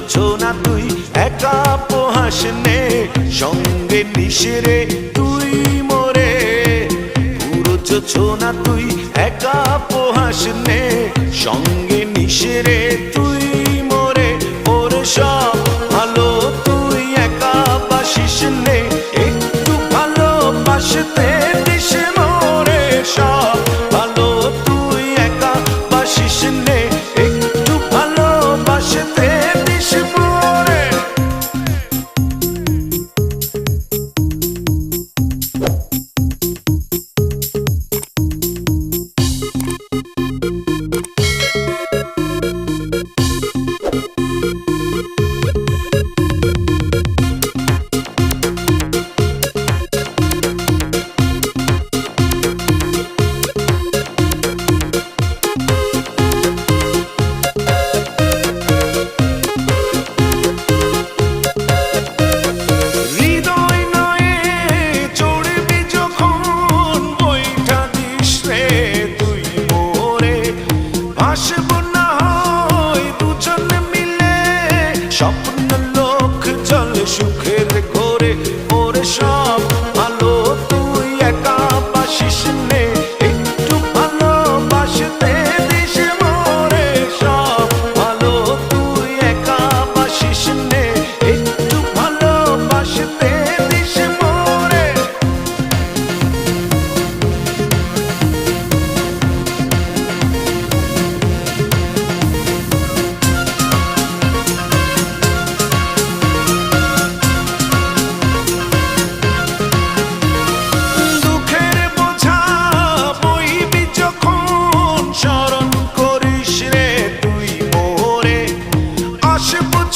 পুরো যোজনা তুই? একা পোহাস নে, সঙ্গে নিশিরে তুই মরে। পুরো যোজনা তুই? একা পোহাস নে, সঙ্গে নিশিরে তুই মরে। ওর সব ভালো তুই একা বাসিস নে, একটু ভালো বাসতে দিস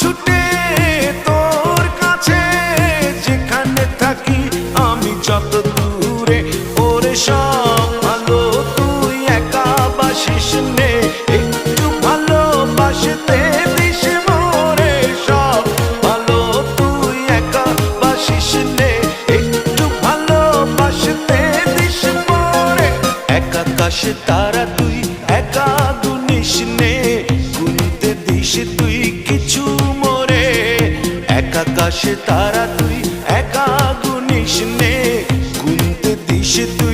ছুটে তোর কাছে, যেখানে থাকি আমি যত দূরে, ওরে সব ভালো, তুই একা বাসিস নে। একটু ভালোবাসতে দিস মোরে সব ভালো, তুই একা বাসিস নে। একটু ভালো বাসতে দিস মোরে এক আকাশে তারা তুই, একা গুনিস নে। গুনতে দিস তুই আকাশে তারা তুই একা গুনিস নে। গুনতে দিস তুই